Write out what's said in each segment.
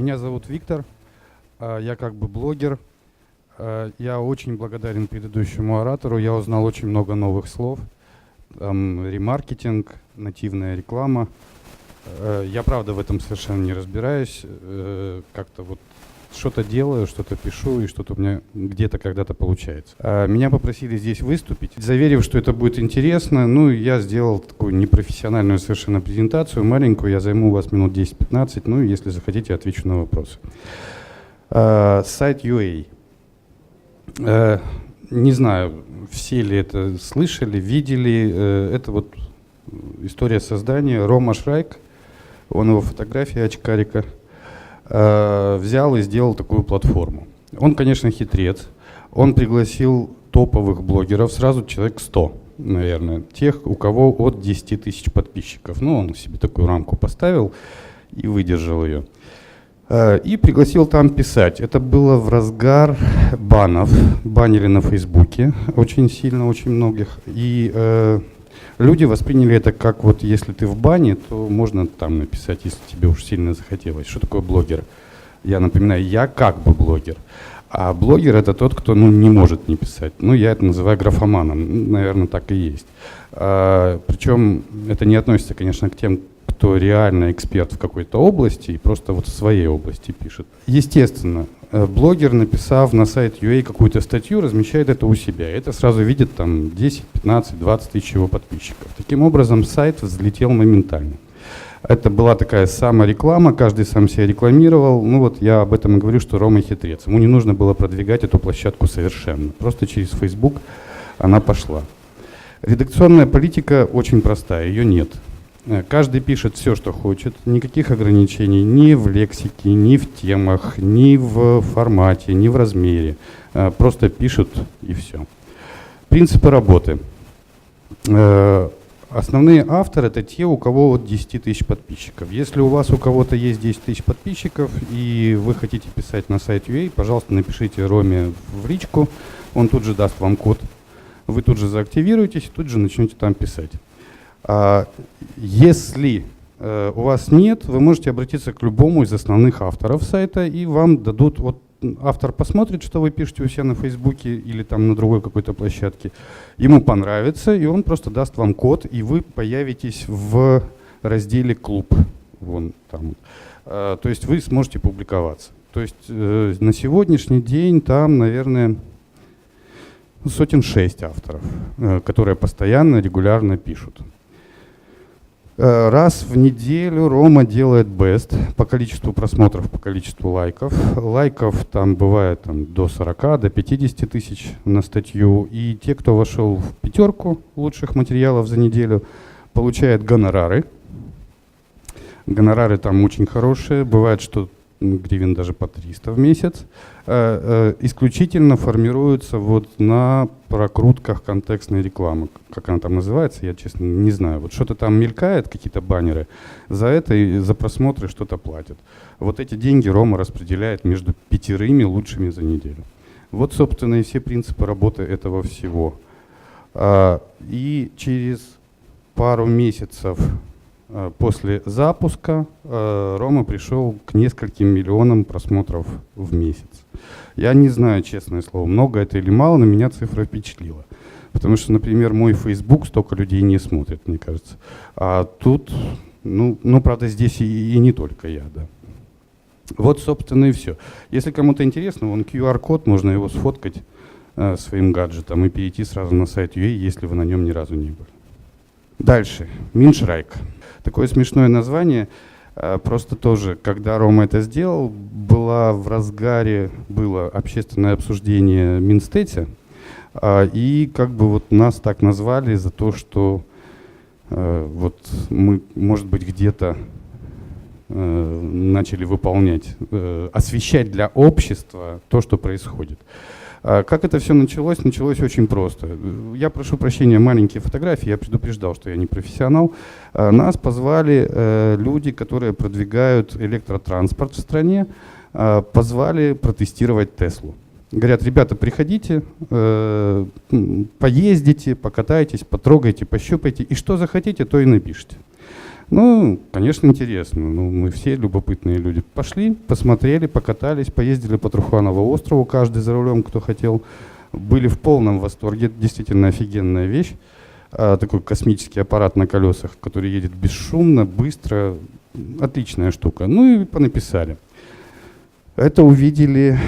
Меня зовут Виктор, а, я как бы блогер. А, я очень благодарен предыдущему оратору, я узнал очень много новых слов. Там ремаркетинг, нативная реклама. А, я правда в этом совершенно не разбираюсь. Э, как-то вот что-то делаю, что-то пишу, и что-то у меня где-то когда-то получается. А меня попросили здесь выступить, заверив, что это будет интересно. Ну, я сделал такую непрофессиональную совершенно презентацию, маленькую, я займу у вас минут 10-15, ну, если захотите, отвечу на вопросы. А, сайт UA. А, не знаю, все ли это слышали, видели. А, это вот история создания. Рома Шрайк, он его фотография очкарика – Э, взял и сделал такую платформу. Он, конечно, хитрец. Он пригласил топовых блогеров, сразу человек 100, наверное, тех, у кого от 10 тысяч подписчиков. Ну, он себе такую рамку поставил и выдержал ее. Э, и пригласил там писать. Это было в разгар банов. Банили на Фейсбуке очень сильно, очень многих. И э, люди восприняли это как вот если ты в бане, то можно там написать, если тебе уж сильно захотелось. Что такое блогер? Я напоминаю, я как бы блогер. А блогер это тот, кто ну, не может не писать. Ну, я это называю графоманом. Наверное, так и есть. А, причем это не относится, конечно, к тем, кто реально эксперт в какой-то области и просто вот в своей области пишет. Естественно, блогер, написав на сайт UA какую-то статью, размещает это у себя. Это сразу видит там 10, 15, 20 тысяч его подписчиков. Таким образом, сайт взлетел моментально. Это была такая самореклама, каждый сам себя рекламировал. Ну вот я об этом и говорю, что Рома хитрец. Ему не нужно было продвигать эту площадку совершенно. Просто через Facebook она пошла. Редакционная политика очень простая, ее нет. Э, каждый пишет все, что хочет, никаких ограничений ни в лексике, ни в темах, ни в формате, ни в размере. Э, просто пишут и все. Принципы работы. Э, основные авторы это те, у кого от 10 тысяч подписчиков. Если у вас у кого-то есть 10 тысяч подписчиков и вы хотите писать на сайт UA, пожалуйста, напишите Роме в личку, он тут же даст вам код. Вы тут же заактивируетесь, тут же начнете там писать. А, если э, у вас нет, вы можете обратиться к любому из основных авторов сайта, и вам дадут, вот автор посмотрит, что вы пишете у себя на Фейсбуке или там на другой какой-то площадке, ему понравится, и он просто даст вам код, и вы появитесь в разделе «Клуб». Вон там. А, то есть вы сможете публиковаться. То есть э, на сегодняшний день там, наверное, сотен шесть авторов, э, которые постоянно, регулярно пишут. Э, раз в неделю Рома делает бест по количеству просмотров, по количеству лайков. Лайков там бывает там, до 40, до 50 тысяч на статью. И те, кто вошел в пятерку лучших материалов за неделю, получают гонорары. Гонорары там очень хорошие. Бывает, что гривен даже по 300 в месяц, э, э, исключительно формируются вот на прокрутках контекстной рекламы. Как она там называется, я, честно, не знаю. Вот что-то там мелькает, какие-то баннеры, за это и за просмотры что-то платят. Вот эти деньги Рома распределяет между пятерыми лучшими за неделю. Вот, собственно, и все принципы работы этого всего. А, и через пару месяцев после запуска э, Рома пришел к нескольким миллионам просмотров в месяц. Я не знаю, честное слово, много это или мало, но меня цифра впечатлила. Потому что, например, мой Facebook столько людей не смотрит, мне кажется. А тут, ну, ну правда, здесь и, и не только я, да. Вот, собственно, и все. Если кому-то интересно, вон QR-код, можно его сфоткать э, своим гаджетом и перейти сразу на сайт UA, если вы на нем ни разу не были. Дальше. Миншрайк такое смешное название. А, просто тоже, когда Рома это сделал, была в разгаре было общественное обсуждение Минстете, а, и как бы вот нас так назвали за то, что а, вот мы, может быть, где-то начали выполнять, освещать для общества то, что происходит. А, как это все началось? Началось очень просто. Я прошу прощения, маленькие фотографии, я предупреждал, что я не профессионал. А, нас позвали э, люди, которые продвигают электротранспорт в стране, а, позвали протестировать Теслу. Говорят, ребята, приходите, э, поездите, покатайтесь, потрогайте, пощупайте, и что захотите, то и напишите. Ну, конечно, интересно. Ну, мы все любопытные люди. Пошли, посмотрели, покатались, поездили по Труханову острову, каждый за рулем, кто хотел. Были в полном восторге. Это действительно офигенная вещь. А, такой космический аппарат на колесах, который едет бесшумно, быстро. Отличная штука. Ну и понаписали. Это увидели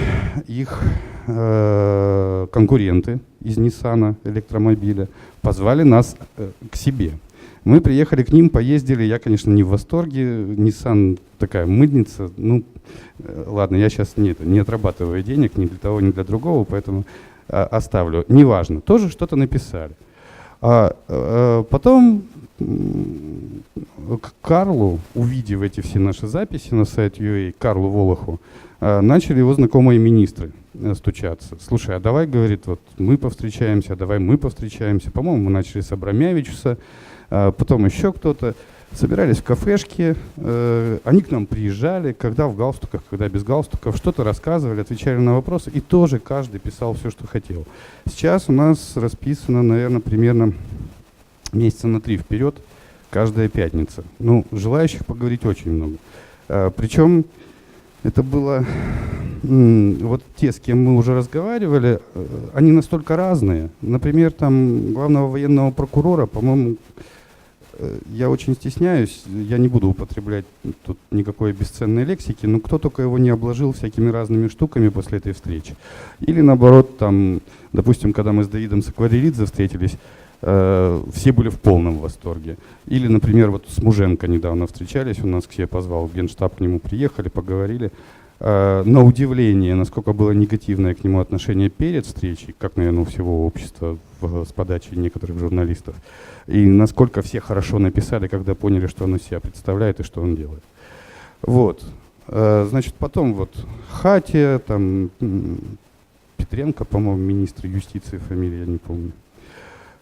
их э, конкуренты из Nissan электромобиля, позвали нас э, к себе. Мы приехали к ним, поездили, я, конечно, не в восторге, Nissan такая мыльница, ну, э, ладно, я сейчас не, не отрабатываю денег ни для того, ни для другого, поэтому э, оставлю. Неважно, тоже что-то написали. А, а потом к Карлу, увидев эти все наши записи на сайте UA, Карлу Волоху, а, начали его знакомые министры стучаться. Слушай, а давай, говорит, вот мы повстречаемся, а давай мы повстречаемся. По-моему, мы начали с Абрамявичуса, а потом еще кто-то. Собирались в кафешке, э, они к нам приезжали, когда в галстуках, когда без галстуков, что-то рассказывали, отвечали на вопросы, и тоже каждый писал все, что хотел. Сейчас у нас расписано, наверное, примерно месяца на три вперед, каждая пятница. Ну, желающих поговорить очень много. А, причем это было, вот те, с кем мы уже разговаривали, э, они настолько разные. Например, там главного военного прокурора, по-моему, я очень стесняюсь, я не буду употреблять тут никакой бесценной лексики, но кто только его не обложил всякими разными штуками после этой встречи. Или наоборот, там, допустим, когда мы с Давидом Сакварелидзе встретились, Э, все были в полном восторге. Или, например, вот с Муженко недавно встречались, он нас себе позвал, в Генштаб к нему приехали, поговорили. Э, на удивление, насколько было негативное к нему отношение перед встречей, как, наверное, у всего общества в, с подачи некоторых журналистов, и насколько все хорошо написали, когда поняли, что он из себя представляет и что он делает. Вот. Э, значит, потом вот Хатия, там Петренко, по-моему, министр юстиции, фамилия, я не помню.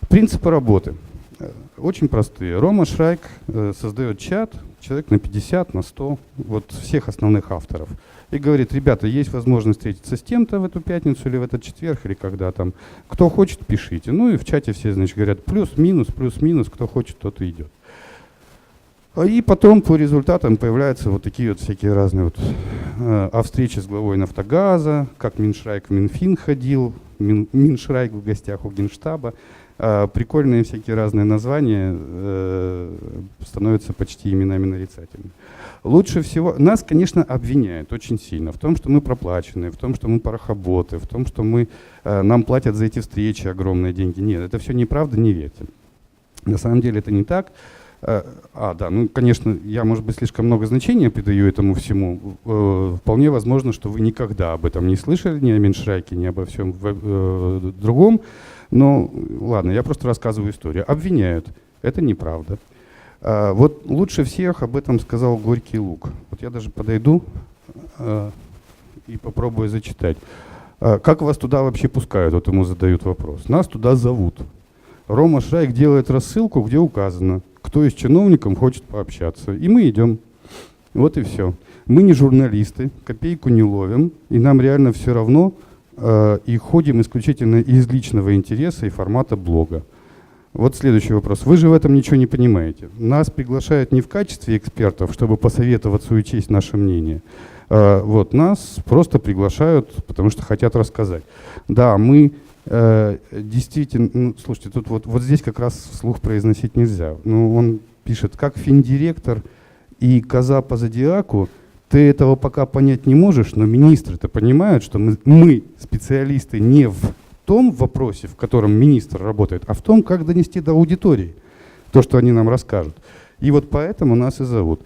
Принципы работы э, очень простые. Рома Шрайк э, создает чат, человек на 50, на 100, вот всех основных авторов. И говорит, ребята, есть возможность встретиться с тем-то в эту пятницу или в этот четверг, или когда там. Кто хочет, пишите. Ну и в чате все, значит, говорят, плюс-минус, плюс-минус, кто хочет, тот и идет. А и потом по результатам появляются вот такие вот всякие разные вот, э, а встречи с главой Нафтогаза, как Миншрайк в Минфин ходил, Мин, Миншрайк в гостях у Генштаба. А, прикольные всякие разные названия э, становятся почти именами нарицательными. Лучше всего, нас, конечно, обвиняют очень сильно в том, что мы проплачены, в том, что мы парохоботы, в том, что мы, э, нам платят за эти встречи огромные деньги. Нет, это все неправда, не верьте. На самом деле это не так. Э, а, да, ну, конечно, я, может быть, слишком много значения придаю этому всему. Э, вполне возможно, что вы никогда об этом не слышали, ни о Меншрайке, ни обо всем э, другом. Ну, ладно, я просто рассказываю историю. Обвиняют. Это неправда. Вот лучше всех об этом сказал Горький Лук. Вот я даже подойду и попробую зачитать. Как вас туда вообще пускают? Вот ему задают вопрос. Нас туда зовут. Рома Шайк делает рассылку, где указано, кто из чиновников хочет пообщаться. И мы идем. Вот и все. Мы не журналисты, копейку не ловим, и нам реально все равно, Э, и ходим исключительно из личного интереса и формата блога. Вот следующий вопрос. Вы же в этом ничего не понимаете. Нас приглашают не в качестве экспертов, чтобы посоветоваться и учесть наше мнение. Э, вот, нас просто приглашают, потому что хотят рассказать. Да, мы действительно... Ну, слушайте, тут вот, вот здесь как раз вслух произносить нельзя. Ну, он пишет, как финдиректор и коза по зодиаку – ты этого пока понять не можешь, но министры-то понимают, что мы, мы специалисты не в том вопросе, в котором министр работает, а в том, как донести до аудитории то, что они нам расскажут. И вот поэтому нас и зовут.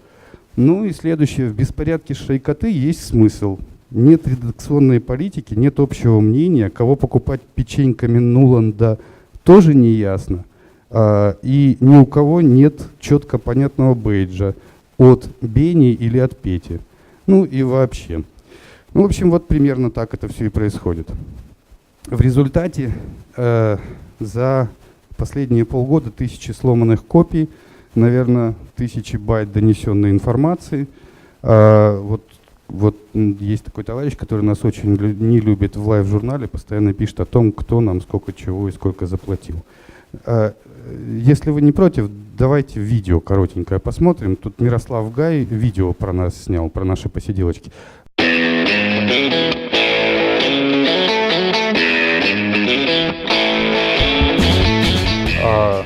Ну и следующее. В беспорядке шейкоты есть смысл. Нет редакционной политики, нет общего мнения. Кого покупать печеньками Нуланда тоже не ясно. А, и ни у кого нет четко понятного бейджа от Бени или от Пети ну и вообще. Ну, в общем, вот примерно так это все и происходит. В результате э, за последние полгода тысячи сломанных копий, наверное, тысячи байт донесенной информации. Э, вот вот есть такой товарищ, который нас очень не любит в лайв-журнале, постоянно пишет о том, кто нам сколько чего и сколько заплатил. А, если вы не против, давайте видео коротенькое посмотрим. Тут Мирослав Гай видео про нас снял, про наши посиделочки. А,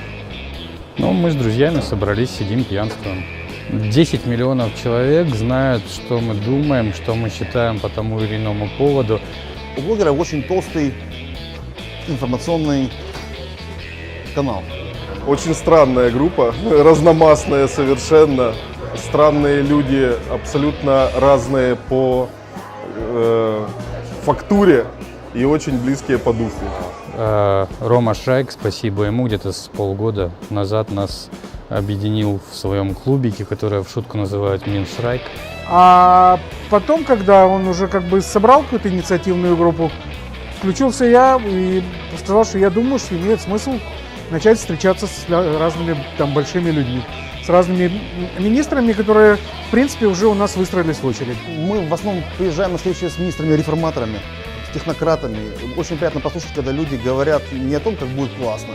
ну, мы с друзьями собрались, сидим, пьянствуем. 10 миллионов человек знают, что мы думаем, что мы считаем по тому или иному поводу. У блогера очень толстый информационный канал. Очень странная группа, разномастная совершенно. Странные люди, абсолютно разные по э, фактуре и очень близкие по духу. Э, Рома Шайк, спасибо ему, где-то с полгода назад нас объединил в своем клубике, который в шутку называют Миншрайк. А потом, когда он уже как бы собрал какую-то инициативную группу, включился я и сказал, что я думаю, что имеет смысл начать встречаться с разными там большими людьми, с разными министрами, которые, в принципе, уже у нас выстроились в очередь. Мы в основном приезжаем на встречи с министрами-реформаторами, с технократами. Очень приятно послушать, когда люди говорят не о том, как будет классно,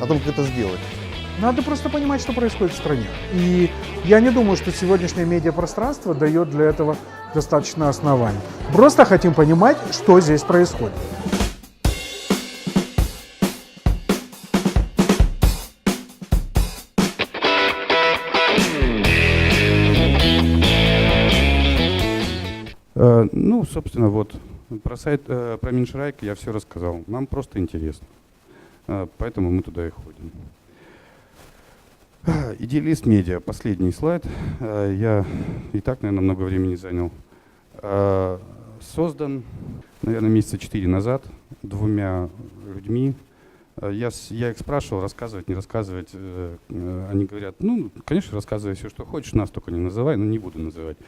а о том, как это сделать. Надо просто понимать, что происходит в стране. И я не думаю, что сегодняшнее медиапространство дает для этого достаточно оснований. Просто хотим понимать, что здесь происходит. Э, ну, собственно, вот про сайт, э, про Миншрайк я все рассказал. Нам просто интересно. Э, поэтому мы туда и ходим. Идеалист медиа, последний слайд. Я и так, наверное, много времени занял. Создан, наверное, месяца четыре назад двумя людьми. Я, я их спрашивал, рассказывать, не рассказывать. Они говорят, ну, конечно, рассказывай все, что хочешь, нас только не называй, но не буду называть.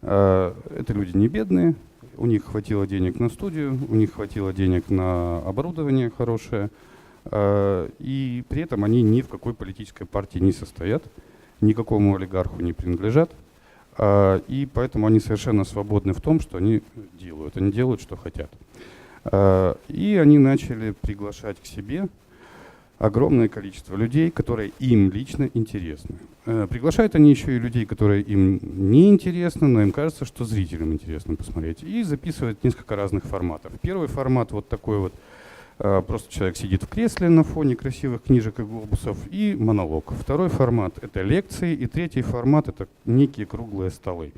Это люди не бедные, у них хватило денег на студию, у них хватило денег на оборудование хорошее, и при этом они ни в какой политической партии не состоят, никакому олигарху не принадлежат, и поэтому они совершенно свободны в том, что они делают. Они делают, что хотят. И они начали приглашать к себе огромное количество людей, которые им лично интересны. Приглашают они еще и людей, которые им не интересны, но им кажется, что зрителям интересно посмотреть. И записывают несколько разных форматов. Первый формат вот такой вот, просто человек сидит в кресле на фоне красивых книжек и глобусов, и монолог. Второй формат — это лекции, и третий формат — это некие круглые столы.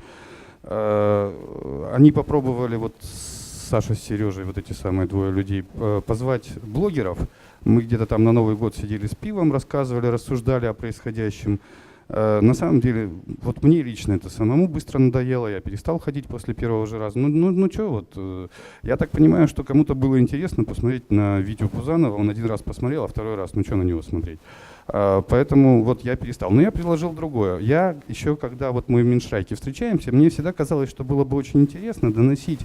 Э, они попробовали вот Саша с Сережей, вот эти самые двое людей, позвать блогеров — мы где-то там на Новый год сидели с пивом, рассказывали, рассуждали о происходящем. Э, на самом деле, вот мне лично это самому быстро надоело, я перестал ходить после первого же раза. Ну, ну, ну что, вот, э, я так понимаю, что кому-то было интересно посмотреть на видео Пузанова, он один раз посмотрел, а второй раз, ну что на него смотреть. Э, поэтому вот я перестал. Но я предложил другое. Я еще, когда вот мы в Миншрайке встречаемся, мне всегда казалось, что было бы очень интересно доносить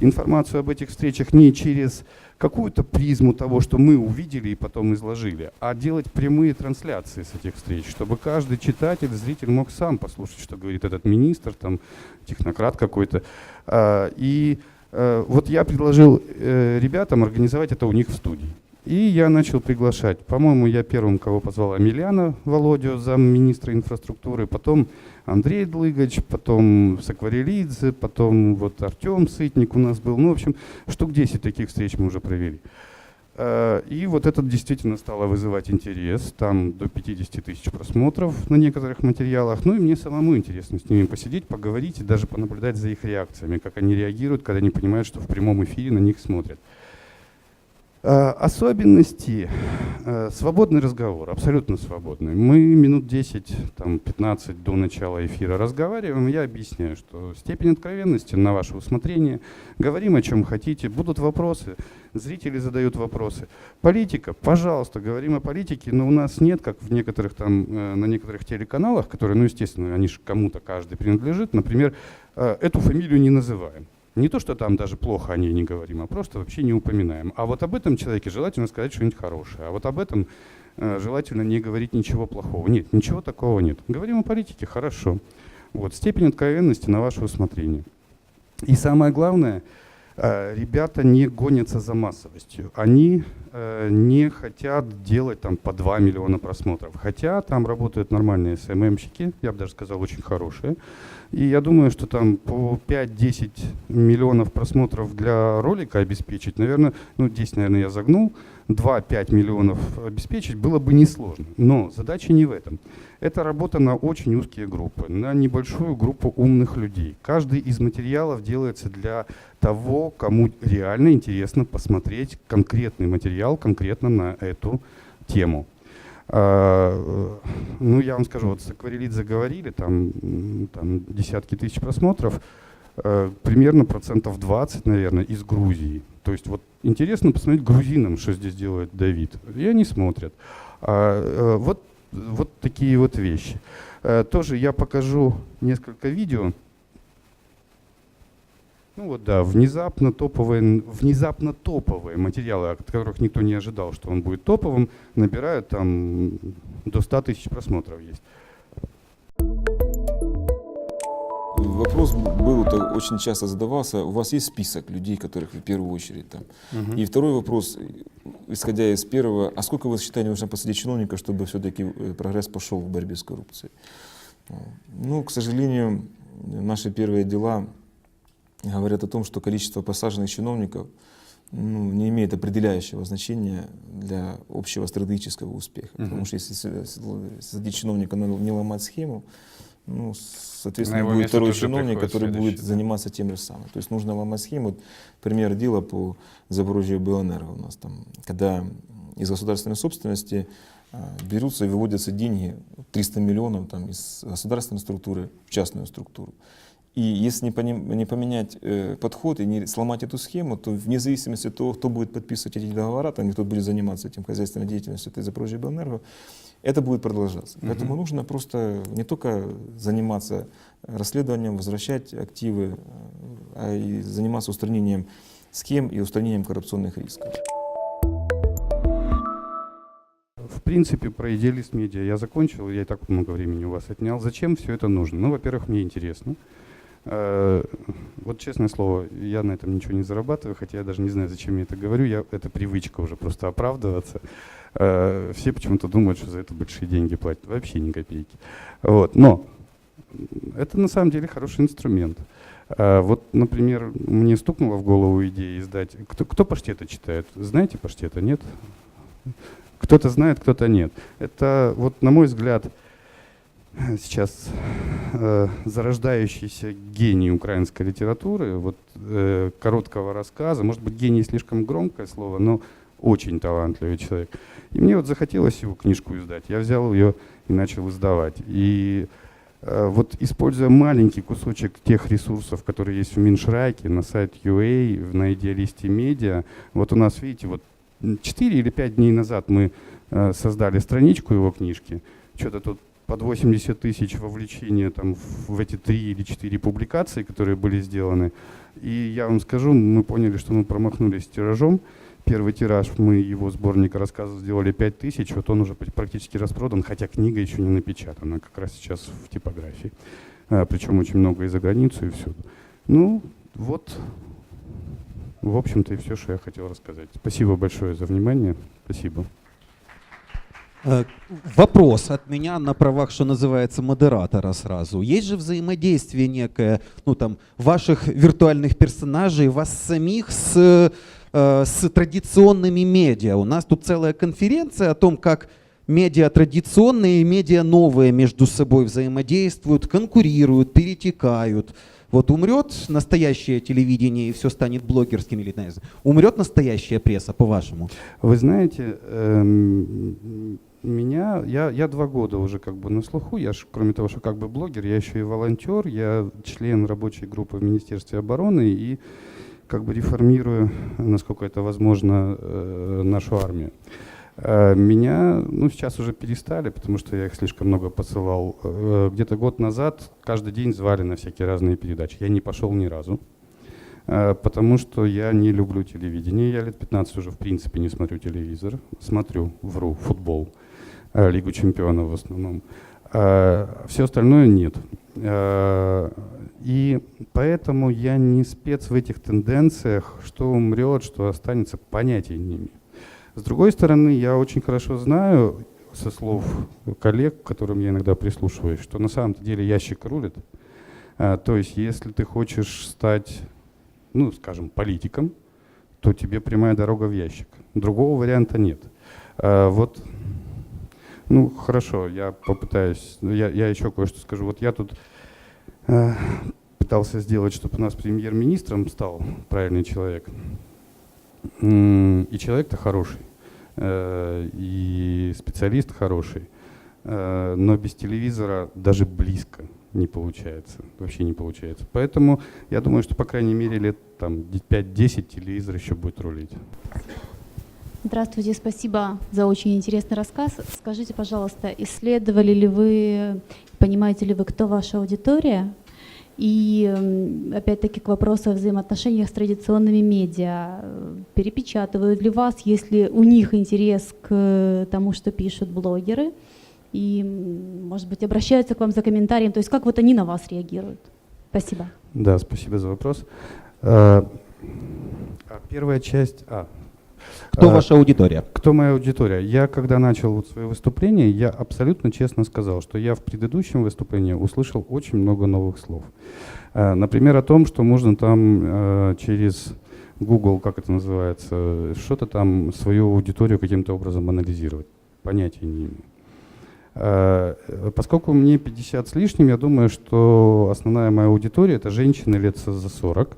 информацию об этих встречах не через какую-то призму того, что мы увидели и потом изложили, а делать прямые трансляции с этих встреч, чтобы каждый читатель, зритель мог сам послушать, что говорит этот министр, там, технократ какой-то. А, и э, вот я предложил э, ребятам организовать это у них в студии. И я начал приглашать. По-моему, я первым, кого позвал, Амельяна Володю, замминистра инфраструктуры, потом Андрей Длыгач, потом Сакварелидзе, потом вот Артем Сытник у нас был. Ну, в общем, штук 10 таких встреч мы уже провели. Э, и вот это действительно стало вызывать интерес. Там до 50 тысяч просмотров на некоторых материалах. Ну и мне самому интересно с ними посидеть, поговорить и даже понаблюдать за их реакциями, как они реагируют, когда они понимают, что в прямом эфире на них смотрят. Э, особенности, э, свободный разговор, абсолютно свободный. Мы минут 10, там, 15 до начала эфира разговариваем, я объясняю, что степень откровенности на ваше усмотрение, говорим о чем хотите, будут вопросы, зрители задают вопросы. Политика, пожалуйста, говорим о политике, но у нас нет, как в некоторых там, э, на некоторых телеканалах, которые, ну, естественно, они же кому-то каждый принадлежит, например, эту фамилию не называем. Не то, что там даже плохо о ней не говорим, а просто вообще не упоминаем. А вот об этом человеке желательно сказать что-нибудь хорошее. А вот об этом э, желательно не говорить ничего плохого. Нет, ничего такого нет. Говорим о политике, хорошо. Вот, степень откровенности на ваше усмотрение. И самое главное, э, ребята не гонятся за массовостью. Они э, не хотят делать там по 2 миллиона просмотров. Хотя там работают нормальные СММщики, я бы даже сказал, очень хорошие. И я думаю, что там по 5-10 миллионов просмотров для ролика обеспечить, наверное, ну 10, наверное, я загнул, 2-5 миллионов обеспечить было бы несложно. Но задача не в этом. Это работа на очень узкие группы, на небольшую группу умных людей. Каждый из материалов делается для того, кому реально интересно посмотреть конкретный материал конкретно на эту тему. А, ну, я вам скажу, вот с Акварелит заговорили, там, там десятки тысяч просмотров, э, примерно процентов 20, наверное, из Грузии. То есть вот интересно посмотреть грузинам, что здесь делает Давид. И они смотрят. А, э, вот, вот такие вот вещи. Э, Тоже я покажу несколько видео. Ну вот да, внезапно топовые, внезапно топовые материалы, от которых никто не ожидал, что он будет топовым, набирают там до 100 тысяч просмотров есть. Вопрос был, очень часто задавался. У вас есть список людей, которых вы в первую очередь там? И второй вопрос, исходя из первого, а сколько вы считаете нужно посадить чиновников, чтобы все-таки прогресс пошел в борьбе с коррупцией? Ну, к сожалению, наши первые дела говорят о том, что количество посаженных чиновников ну, не имеет определяющего значения для общего стратегического успеха. Потому что если с- садить чиновника, надо не ломать схему, ну, соответственно, будет второй чиновник, который будет да. заниматься тем же самым. То есть нужно ломать схему. Вот Пример дела по Запорожью Белэнерго у нас там, когда из государственной собственности а, берутся и выводятся деньги, 300 миллионов там, из государственной структуры в частную структуру. И если не, поменять э, подход и не сломать эту схему, то вне зависимости от того, кто будет подписывать эти договора, там, кто будет заниматься этим хозяйственной деятельностью Запорожья Белэнерго, это будет продолжаться. Поэтому нужно просто не только заниматься расследованием, возвращать активы, э, а и заниматься устранением схем и устранением коррупционных рисков. В принципе, про идеалист медиа я закончил, я и так много времени у вас отнял. Зачем все это нужно? Ну, во-первых, мне интересно. Э, Вот честное слово, я на этом ничего не зарабатываю, хотя я даже не знаю, зачем я это говорю. Я, это привычка уже просто оправдываться. Э, Все почему-то думают, что за это большие деньги платят. Вообще ни копейки. Вот. Но это на самом деле хороший инструмент. А, Вот, например, мне стукнула в голову идея издать. Кто, кто паштета читает? Знаете паштета? Нет? Кто-то знает, кто-то нет. Это, вот, на мой взгляд, сейчас э, зарождающийся гений украинской литературы, вот, э, короткого рассказа. Может быть, гений слишком громкое слово, но очень талантливый человек. И мне вот захотелось его книжку издать. Я взял ее и начал издавать. И э, вот используя маленький кусочек тех ресурсов, которые есть в Миншрайке, на сайт UA, на идеалисте медиа, вот у нас, видите, вот 4 или 5 дней назад мы э, создали страничку его книжки, что-то тут под 80 тысяч вовлечения там, в, в эти 3 или 4 публикации, которые были сделаны. И я вам скажу, мы поняли, что мы промахнулись тиражом. Первый тираж, мы его сборника рассказов сделали 5 тысяч, вот он уже практически распродан, хотя книга еще не напечатана, как раз сейчас в типографии. А, причем очень много и за границу, и всюду. Ну, вот, в общем-то, и все, что я хотел рассказать. Спасибо большое за внимание. Спасибо. Э, Вопрос от меня на правах, что называется, модератора сразу. Есть же взаимодействие некое, ну там, ваших виртуальных персонажей, вас самих с, э, с традиционными медиа. У нас тут целая конференция о том, как медиа традиционные и медиа новые между собой взаимодействуют, конкурируют, перетекают. Вот умрет настоящее телевидение и все станет блогерским или не знаю, умрет настоящая пресса, по-вашему? Вы знаете, эм, меня, я, я два года уже как бы на слуху, я ж, кроме того, что как бы блогер, я еще и волонтер, я член рабочей группы в Министерстве обороны и как бы реформирую, насколько это возможно, э, нашу армию. Э, Меня, ну, сейчас уже перестали, потому что я их слишком много посылал. Э, Где-то год назад каждый день звали на всякие разные передачи. Я не пошел ни разу, потому что я не люблю телевидение. Я лет 15 уже в принципе не смотрю телевизор. Смотрю, вру, футбол, Лигу чемпионов в основном. Все остальное нет. Э, И поэтому я не спец в этих тенденциях, что умрет, что останется, понятия не имею. С другой стороны, я очень хорошо знаю со слов коллег, к которым я иногда прислушиваюсь, что на самом деле ящик рулит. А, то есть, если ты хочешь стать, ну, скажем, политиком, то тебе прямая дорога в ящик. Другого варианта нет. А, вот, ну, хорошо, я попытаюсь, ну, я, я еще кое-что скажу. Вот я тут э, пытался сделать, чтобы у нас премьер-министром стал правильный человек. И человек-то хороший, э, и специалист хороший, э, но без телевизора даже близко не получается, вообще не получается. Поэтому я думаю, что, по крайней мере, лет там 5-10 телевизор еще будет рулить. Здравствуйте, спасибо за очень интересный рассказ. Скажите, пожалуйста, исследовали ли вы, понимаете ли вы, кто ваша аудитория? И опять-таки к вопросу о взаимоотношениях с традиционными медиа. Э, Перепечатывают ли вас, если у них интерес к тому, что пишут блогеры? И, может быть, обращаются к вам за комментарием? То есть как вот они на вас реагируют? Спасибо. Да, спасибо за вопрос. Э, а Первая часть... А, Кто А, ваша аудитория? Кто моя аудитория? Я, когда начал вот свое выступление, я абсолютно честно сказал, что я в предыдущем выступлении услышал очень много новых слов. Э, Например, о том, что можно там э, через Google, как это называется, что-то там свою аудиторию каким-то образом анализировать. Понятия не имею. Поскольку мне 50 с лишним, я думаю, что основная моя аудитория это женщины лет за 40.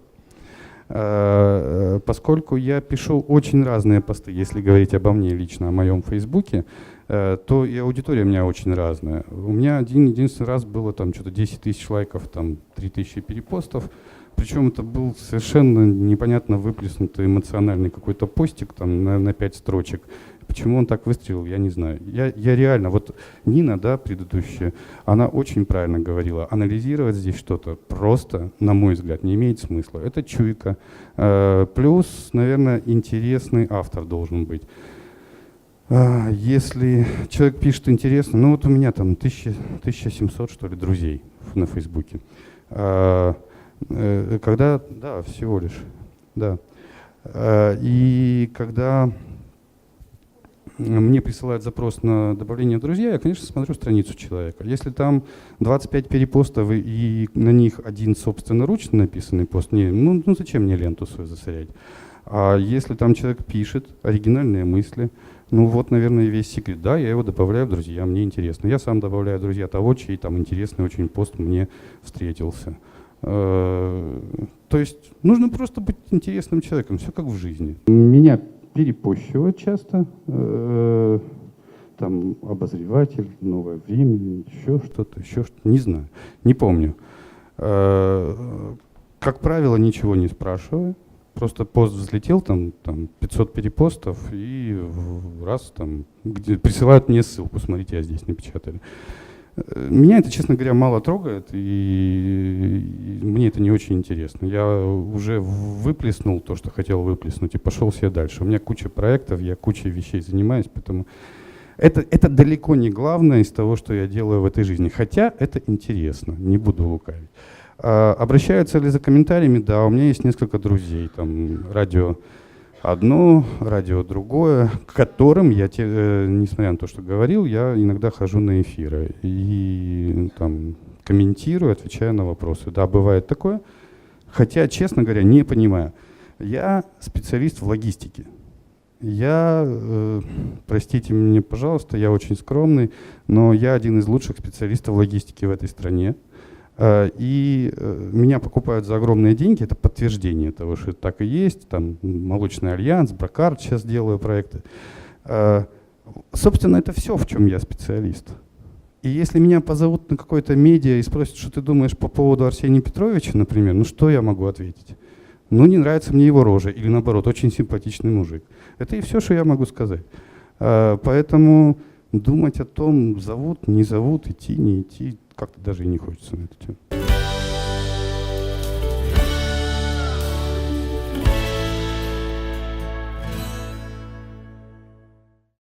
Поскольку я пишу очень разные посты, если говорить обо мне лично, о моем Фейсбуке, э, то и аудитория у меня очень разная. У меня один единственный раз было там что-то 10 тысяч лайков, там 3 тысячи перепостов. Причем это был совершенно непонятно выплеснутый эмоциональный какой-то постик там на, на 5 строчек. Почему он так выстрелил, я не знаю. Я, я реально, вот Нина, да, предыдущая, она очень правильно говорила. Анализировать здесь что-то просто, на мой взгляд, не имеет смысла. Это чуйка. Э, Плюс, наверное, интересный автор должен быть. А, Если человек пишет интересно, ну вот у меня там 1000, 1700, что ли, друзей на Фейсбуке. А, э, Когда, да, всего лишь, да. А, И когда мне присылают запрос на добавление в друзья, я, конечно, смотрю страницу человека. Если там 25 перепостов и, на них один собственноручно написанный пост, не, ну, ну зачем мне ленту свою засорять? А если там человек пишет оригинальные мысли, ну вот, наверное, весь секрет. Да, я его добавляю в друзья, мне интересно. Я сам добавляю в друзья того, чей там интересный очень пост мне встретился. Э, То есть нужно просто быть интересным человеком, все как в жизни. Меня перепощивают часто, э, там обозреватель, новое время, еще что-то, еще что-то, не знаю, не помню. Э, Как правило, ничего не спрашиваю. Просто пост взлетел, там, там 500 перепостов, и раз там где присылают мне ссылку, смотрите, я здесь напечатали. Меня это, честно говоря, мало трогает, и, мне это не очень интересно. Я уже выплеснул то, что хотел выплеснуть, и пошел себе дальше. У меня куча проектов, я кучей вещей занимаюсь, поэтому это, это далеко не главное из того, что я делаю в этой жизни. Хотя это интересно, не буду лукавить. А, обращаются ли за комментариями? Да, у меня есть несколько друзей, там радио одно, радио другое, к которым я, те- э, несмотря на то, что говорил, я иногда хожу на эфиры и там комментирую, отвечаю на вопросы. Да, бывает такое. Хотя, честно говоря, не понимаю. Я специалист в логистике. Я, э, простите меня, пожалуйста, я очень скромный, но я один из лучших специалистов в логистике в этой стране. Э, И э, меня покупают за огромные деньги, это подтверждение того, что это так и есть. Там Молочный альянс, Бракард сейчас делаю проекты. Э, Собственно, это все, в чем я специалист. И если меня позовут на какое-то медиа и спросят, что ты думаешь по поводу Арсения Петровича, например, ну что я могу ответить? Ну, не нравится мне его рожа, или наоборот, очень симпатичный мужик. Это и все, что я могу сказать. Поэтому думать о том, зовут, не зовут, идти, не идти, как-то даже и не хочется на эту тему.